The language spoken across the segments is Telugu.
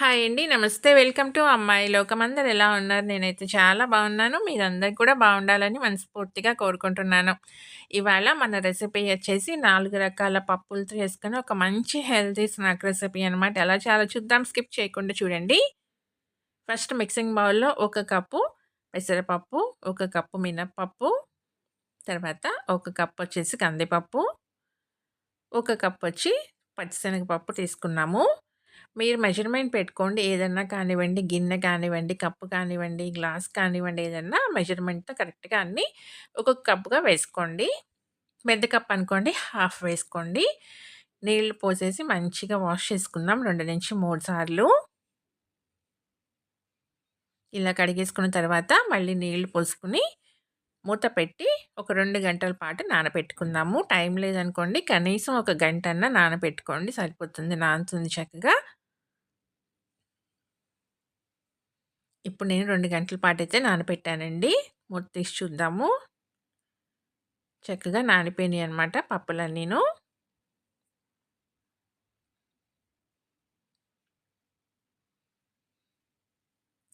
హాయ్ అండి. నమస్తే. వెల్కమ్ టు అమ్మాయి లోకం. అందరు ఎలా ఉన్నారు? నేనైతే చాలా బాగున్నాను. మీరందరూ కూడా బాగుండాలని మనస్ఫూర్తిగా కోరుకుంటున్నాను. ఇవాళ మన రెసిపీ వచ్చేసి నాలుగు రకాల పప్పులతో వేసుకుని ఒక మంచి హెల్తీ స్నాక్ రెసిపీ అనమాట. ఎలా చాలా చూద్దాం. స్కిప్ చేయకుండా చూడండి. ఫస్ట్ మిక్సింగ్ బౌల్‌లో ఒక కప్పు పెసరపప్పు, ఒక కప్పు మినప్పప్పు తర్వాత ఒక కప్ వచ్చేసి కందిపప్పు, ఒక కప్ వచ్చి పచ్చిశనగపప్పు తీసుకున్నాము. మీరు మెజర్‌మెంట్ పెట్టుకోండి. ఏదన్నా కానివ్వండి, గిన్నె కానివ్వండి, కప్పు కానివ్వండి, గ్లాస్ కానివ్వండి, ఏదన్నా మెజర్‌మెంట్‌తో కరెక్ట్‌గా అన్నీ ఒక్కొక్క కప్పుగా వేసుకోండి. పెద్ద కప్ అనుకోండి హాఫ్ వేసుకోండి. నీళ్ళు పోసేసి మంచిగా వాష్ చేసుకుందాం 2-3 సార్లు. ఇలా కడిగేసుకున్న తర్వాత మళ్ళీ నీళ్ళు పోసుకొని మూత పెట్టి ఒక రెండు గంటల పాటు నానబెట్టుకుందాము. టైం లేదనుకోండి కనీసం ఒక గంటన్నా నానబెట్టుకోండి సరిపోతుంది. నానుతుంది చక్కగా. ఇప్పుడు నేను రెండు గంటల పాటైతే నానబెట్టానండి. మూత తీసి చూద్దాము. చక్కగా నానిపోయినాయి అనమాట పప్పులన్నీను.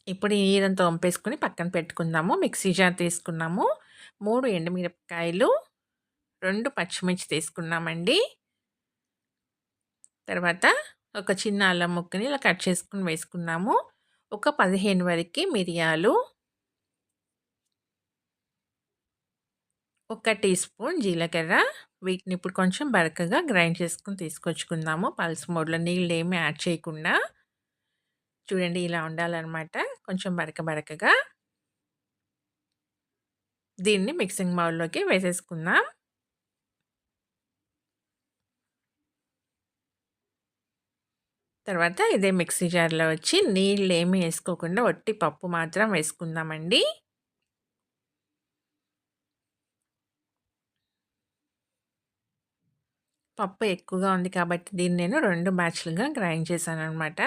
ఇప్పుడు ఈ నీరంతా పక్కన పెట్టుకుందాము. మిక్సీ జార్ తీసుకున్నాము. మూడు ఎండుమిరపకాయలు, రెండు పచ్చిమిర్చి తీసుకున్నామండి. తర్వాత ఒక చిన్న అల్లం ముక్కని ఇలా కట్ చేసుకుని వేసుకున్నాము. ఒక 15 వరకి మిరియాలు. ఒక టీ స్పూన్ జీలకర్ర. వీటిని ఇప్పుడు కొంచెం బరకగా గ్రైండ్ చేసుకుని తీసుకొచ్చుకుందాము. పల్స్ మోడ్‌లో ఏమి యాడ్ చేయకుండా. చూడండి ఇలా ఉండాలన్నమాట కొంచెం బరక బరకగా. దీన్ని మిక్సింగ్ బౌల్‌లోకి వేసేసుకుందాం. తర్వాత ఇదే మిక్సీ జార్‌లో వచ్చి నీళ్ళు ఏమి వేసుకోకుండా ఒట్టి పప్పు మాత్రం వేసుకుందామండి. పప్పు ఎక్కువగా ఉంది కాబట్టి దీన్ని నేను రెండు బ్యాచ్‌లుగా గ్రైండ్ చేశాను అనమాట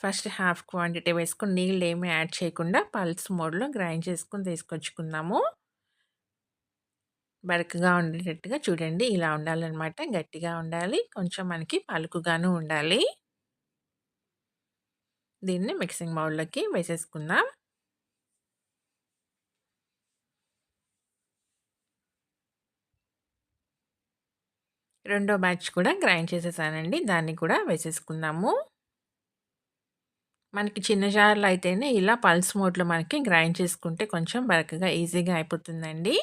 ఫస్ట్ హాఫ్ క్వాంటిటీ వేసుకొని ఏమి యాడ్ చేయకుండా పల్స్ మోడ్‌లో గ్రైండ్ చేసుకొని తీసుకొచ్చుకుందాము. బరకగా ఉండేటట్టుగా చూడండి ఇలా ఉండాలన్నమాట గట్టిగా ఉండాలి. కొంచెం మనకి పలుకుగాను ఉండాలి. దీన్ని మిక్సింగ్ బౌల్‌లోకి వేసేసుకుందాం. రెండో బ్యాచ్ కూడా గ్రైండ్ చేసేసానండి. దాన్ని కూడా వేసేసుకుందాము. మనకి చిన్న జార్‌లో అయితేనే ఇలా పల్స్ మోడ్‌లో మనకి గ్రైండ్ చేసుకుంటే కొంచెం బరకగా ఈజీగా అయిపోతుందండి.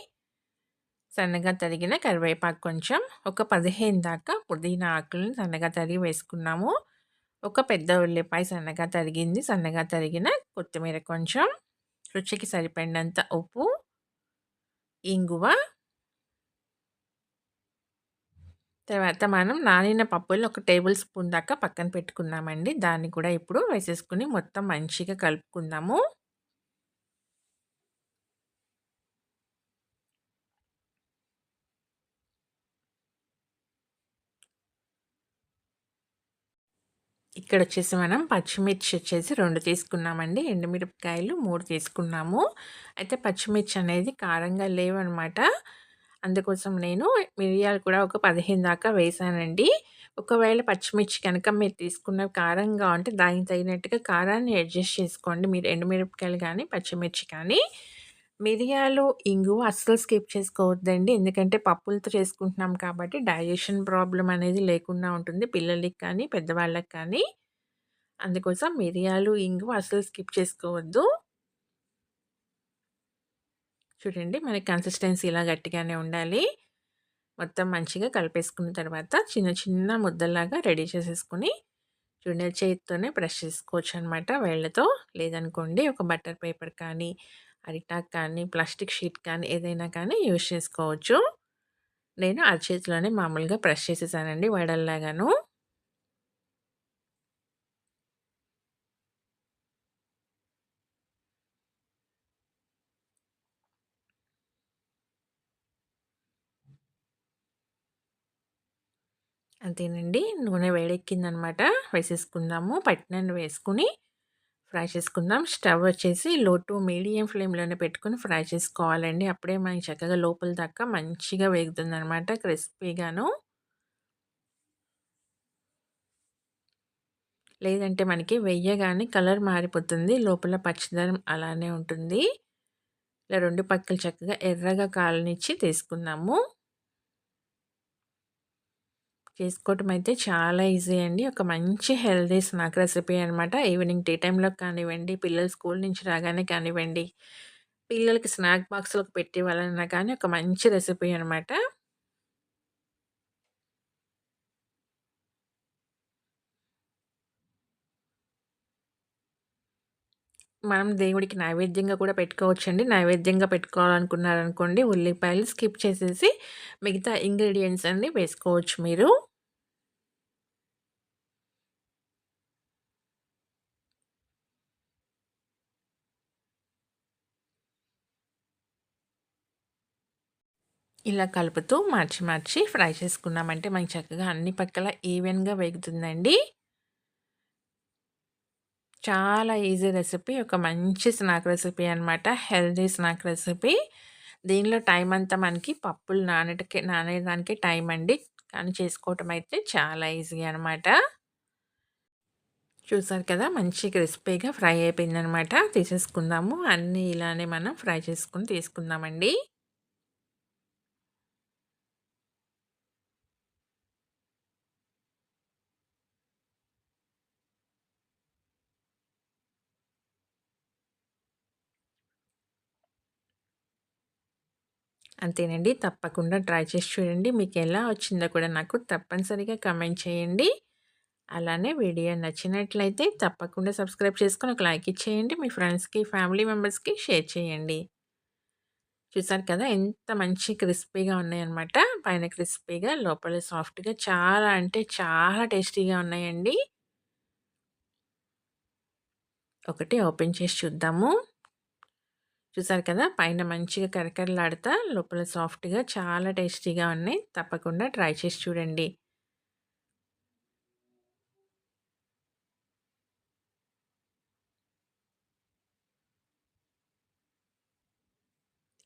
సన్నగా తరిగిన కరివేపాకు కొంచెం, ఒక 15 దాకా పుదీనా ఆకులను సన్నగా తరిగి వేసుకున్నాము. ఒక పెద్ద ఉల్లిపాయ సన్నగా తరిగింది, సన్నగా తరిగిన కొత్తిమీర కొంచెం, రుచికి సరిపడినంత ఉప్పు, ఇంగువ తర్వాత మనం నానిన పప్పులు ఒక టేబుల్ స్పూన్ దాకా పక్కన పెట్టుకున్నామండి. దాన్ని కూడా ఇప్పుడు వేసేసుకొని మొత్తం మంచిగా కలుపుకుందాము. ఇక్కడ వచ్చేసి మనం పచ్చిమిర్చి వచ్చేసి రెండు తీసుకున్నామండి. ఎండుమిరపకాయలు మూడు తీసుకున్నాము. అయితే పచ్చిమిర్చి అనేది కారంగా లేవన్నమాట అందుకోసం నేను మిరియాలు కూడా ఒక 15 దాకా వేసానండి ఒకవేళ పచ్చిమిర్చి కనుక మీరు తీసుకున్న కారంగా ఉంటే దానికి తగినట్టుగా కారాన్ని అడ్జస్ట్ చేసుకోండి. మీరు ఎండుమిరపకాయలు కానీ పచ్చిమిర్చి కానీ. మిరియాలు, ఇంగువ అస్సలు స్కిప్ చేసుకోవద్దండి. ఎందుకంటే పప్పులతో చేసుకుంటున్నాం కాబట్టి డైజెషన్ ప్రాబ్లం అనేది లేకుండా ఉంటుంది. పిల్లలకి కానీ, పెద్దవాళ్ళకి కానీ. అందుకోసం మిరియాలు, ఇంగువ అస్సలు స్కిప్ చేసుకోవద్దు. చూడండి మనకి కన్సిస్టెన్సీ ఇలా గట్టిగానే ఉండాలి. మొత్తం మంచిగా కలిపేసుకున్న తర్వాత చిన్న చిన్న ముద్దలాగా రెడీ చేసేసుకొని చూడండి చేతితోనే బ్రష్ చేసుకోవచ్చనమాట వేళ్ళతో. లేదనుకోండి ఒక బటర్ పేపర్ కానీ, అరిటాక్ కానీ, ప్లాస్టిక్ షీట్ కానీ ఏదైనా కానీ యూజ్ చేసుకోవచ్చు. నేను అరచేతిలోనే మామూలుగా ప్రెస్ చేసేసానండి వడల్లాగాను. అంతేనండి. నూనె వేడెక్కిందనమాట. వేసేసుకుందాము. పట్టినన్ని వేసుకుని ఫ్రై చేసుకుందాం. స్టవ్ వచ్చేసి లో టు మీడియం ఫ్లేమ్‌లోనే పెట్టుకొని ఫ్రై చేసుకోవాలండి. అప్పుడే మనకి చక్కగా లోపల దాకా మంచిగా వేగుతుంది అనమాట క్రిస్పీగాను. లేదంటే మనకి వెయ్యగానే కలర్ మారిపోతుంది. లోపల పచ్చదనం అలానే ఉంటుంది. ఇలా రెండు పక్కలు చక్కగా ఎర్రగా కాలనిచ్చి తీసుకుందాము. చేసుకోవటం అయితే చాలా ఈజీ అండి. ఒక మంచి హెల్తీ స్నాక్ రెసిపీ అనమాట. ఈవినింగ్ టీ టైంలో కానివ్వండి, పిల్లలు స్కూల్ నుంచి రాగానే కానివ్వండి, పిల్లలకి స్నాక్ బాక్స్‌లోకి పెట్టివ్వాలన్నా కానీ ఒక మంచి రెసిపీ అనమాట. మనం దేవుడికి నైవేద్యంగా కూడా పెట్టుకోవచ్చండి. నైవేద్యంగా పెట్టుకోవాలనుకున్నారనుకోండి ఉల్లిపాయలు స్కిప్ చేసేసి మిగతా ఇంగ్రీడియంట్స్ అన్నీ వేసుకోవచ్చు మీరు. ఇలా కలుపుతూ మార్చి మార్చి ఫ్రై చేసుకున్నామంటే మనకి చక్కగా అన్ని పక్కల ఈవెన్‌గా వేగుతుందండి. చాలా ఈజీ రెసిపీ. ఒక మంచి స్నాక్ రెసిపీ అనమాట. Healthy snack recipe. దీనిలో టైం అంతా మనకి పప్పులు నానటకే నానేదానికే టైం అండి. కానీ చేసుకోవటం అయితే చాలా ఈజీ అనమాట. చూసారు కదా! మంచి క్రిస్పీగా ఫ్రై అయిపోయిందనమాట. తీసేసుకుందాము. అన్నీ ఇలానే మనం ఫ్రై చేసుకొని తీసుకుందామండి. అంతేనండి. తప్పకుండా ట్రై చేసి చూడండి. మీకు ఎలా వచ్చిందో కూడా నాకు తప్పనిసరిగా కమెంట్ చేయండి. అలానే వీడియో నచ్చినట్లయితే తప్పకుండా సబ్స్క్రైబ్ చేసుకొని ఒక లైక్ ఇచ్చేయండి. మీ ఫ్రెండ్స్‌కి, ఫ్యామిలీ మెంబర్స్‌కి షేర్ చేయండి. చూసారు కదా! ఎంత మంచి క్రిస్పీగా ఉన్నాయన్నమాట. పైన క్రిస్పీగా, లోపల సాఫ్ట్‌గా చాలా అంటే చాలా టేస్టీగా ఉన్నాయండి. ఒకటి ఓపెన్ చేసి చూద్దాము. చూసారు కదా! పైన మంచిగా కరకరలాడుతా, లోపల సాఫ్ట్‌గా చాలా టేస్టీగా ఉన్నాయి. తప్పకుండా ట్రై చేసి చూడండి.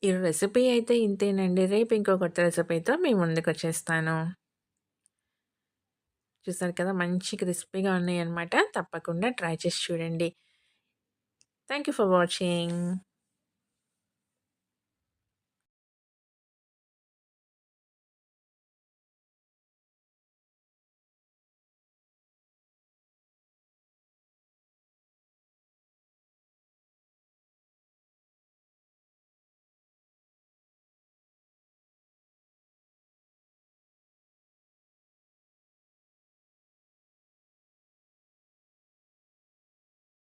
ఈ రెసిపీ అయితే ఇంతేనండి. రేపు ఇంకో కొత్త రెసిపీతో మీ ముందుకొచ్చేస్తాను. చూసారు కదా! మంచి క్రిస్పీగా ఉన్నాయన్నమాట. తప్పకుండా ట్రై చేసి చూడండి. Thank you for watching.